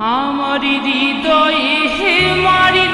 আমার হৃদয়ে হে মারি